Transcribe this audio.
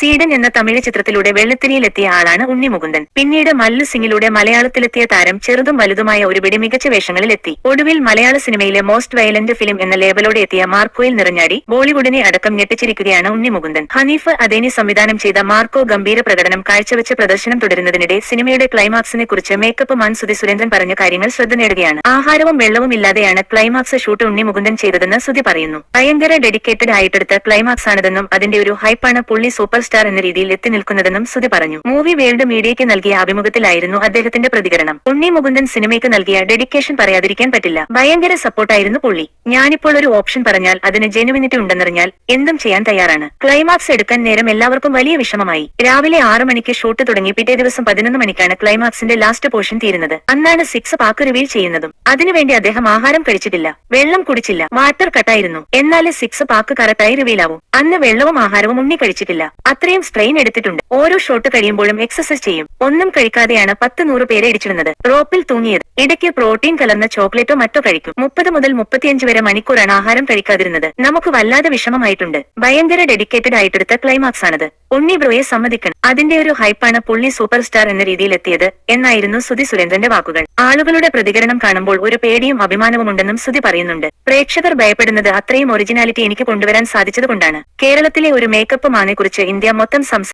സീഡൻ എന്ന തമിഴ് ചിത്രത്തിലൂടെ വെള്ളിത്തിരിയിലെത്തിയ ആളാണ് ഉണ്ണി മുകുന്ദൻ പിന്നീട് മല്ലു സിംഗിലൂടെ മലയാളത്തിലെത്തിയ താരം ചെറുതും വലുതുമായ ഒരുപിടി മികച്ച വേഷങ്ങളിലെത്തി. ഒടുവിൽ മലയാള സിനിമയിലെ മോസ്റ്റ് വയലന്റ് ഫിലിം എന്ന ലേബലോടെ എത്തിയ മാർക്കോയിൽ നിറഞ്ഞാടി ബോളിവുഡിനെ അടക്കം ഞെട്ടിച്ചിരിക്കുകയാണ് ഉണ്ണി മുകുന്ദൻ ഹനീഫ് അദേനി സംവിധാനം ചെയ്ത മാർക്കോ ഗംഭീര പ്രകടനം കാഴ്ചവെച്ച പ്രദർശനം തുടരുന്നതിനിടെ സിനിമയുടെ ക്ലൈമാക്സിനെ കുറിച്ച് മേക്കപ്പ് മാൻ സുധി സുരേന്ദ്രൻ പറഞ്ഞ കാര്യങ്ങൾ ശ്രദ്ധ നേടുകയാണ്. ആഹാരവും വെള്ളവും ഇല്ലാതെയാണ് ക്ലൈമാക്സ് ഷൂട്ട് ഉണ്ണി മുകുന്ദൻ ചെയ്തതെന്ന് സുധി പറയുന്നു. ഭയങ്കര ഡെഡിക്കേറ്റഡ് ആയിട്ടെടുത്ത ക്ലൈമാക്സ് ആണിതെന്നും അതിന്റെ ഒരു ഹൈപ്പാണ് പുള്ളി സൂപ്പർ സ്റ്റാർ എന്ന രീതിയിൽ എത്തി നിൽക്കുന്നതെന്നും സുധി പറഞ്ഞു. മൂവി വേൾഡ് മീഡിയയ്ക്ക് നൽകിയ അഭിമുഖത്തിലായിരുന്നു അദ്ദേഹത്തിന്റെ പ്രതികരണം. ഉണ്ണി മുകുന്ദൻ സിനിമയ്ക്ക് നൽകിയ ഡെഡിക്കേഷൻ പറയാതിരിക്കാൻ പറ്റില്ല. ഭയങ്കര സപ്പോർട്ടായിരുന്നു പുള്ളി. ഞാനിപ്പോൾ ഒരു ഓപ്ഷൻ പറഞ്ഞാൽ അതിന് ജെനുവിനിറ്റി ഉണ്ടെന്നറിഞ്ഞാൽ എന്തും ചെയ്യാൻ തയ്യാറാണ്. ക്ലൈമാക്സ് എടുക്കാൻ നേരം എല്ലാവർക്കും വലിയ വിഷമമായി. രാവിലെ ആറു മണിക്ക് ഷൂട്ട് തുടങ്ങി പിറ്റേ ദിവസം പതിനൊന്ന് മണിക്കാണ് ക്ലൈമാക്സിന്റെ ലാസ്റ്റ് പോർഷൻ തീരുന്നത്. അന്നാണ് സിക്സ് പാക്ക് റിവീൽ ചെയ്യുന്നതും. അതിനുവേണ്ടി അദ്ദേഹം ആഹാരം കഴിച്ചിട്ടില്ല. വെള്ളം കുടിച്ചില്ല. വാട്ടർ കട്ടായിരുന്നു എന്നാലേ സിക്സ് പാക്ക് കറക്റ്റായി റിവീലാവും അന്ന് വെള്ളവും ആഹാരവും ഉണ്ണി കഴിച്ചിട്ടില്ല. അത്രയും സ്ട്രെയിൻ എടുത്തിട്ടുണ്ട്. ഓരോ ഷോട്ട് കഴിയുമ്പോഴും എക്സസൈസ് ചെയ്യും. ഒന്നും കഴിക്കാതെയാണ് പത്ത് നൂറ് പേരെ ഇടിച്ചിടുന്നത്. റോപ്പിൽ തൂങ്ങിയത്. ഇടയ്ക്ക് പ്രോട്ടീൻ കലർന്ന ചോക്ലേറ്റോ മറ്റോ കഴിക്കും. മുപ്പത് മുതൽ മുപ്പത്തിയഞ്ച് വരെ മണിക്കൂറാണ് ആഹാരം കഴിക്കാതിരുന്നത്. നമുക്ക് വല്ലാതെ വിഷമമായിട്ടുണ്ട്. ഭയങ്കര ഡെഡിക്കേറ്റഡ് ആയിട്ടെടുത്ത ക്ലൈമാക്സ് ആണത്. ഉണ്ണി ബ്രോയെ സമ്മതിക്കണം. അതിന്റെ ഒരു ഹൈപ്പാണ് പുള്ളി സൂപ്പർ സ്റ്റാർ എന്ന രീതിയിൽ എത്തിയത് എന്നായിരുന്നു സുധി സുരേന്ദ്രന്റെ വാക്കുകൾ. ആളുകളുടെ പ്രതികരണം കാണുമ്പോൾ ഒരു പേടിയും അഭിമാനവും ഉണ്ടെന്നും സുധി പറയുന്നുണ്ട്. പ്രേക്ഷകർ ഭയപ്പെടുന്നത് അത്രയും ഒറിജിനാലിറ്റി എനിക്ക് കൊണ്ടുവരാൻ സാധിച്ചതുകൊണ്ടാണ്. കേരളത്തിലെ ഒരു മേക്കപ്പ് മാനെക്കുറിച്ച് ഇന്ത്യ മൊത്തം സംസാരിച്ചു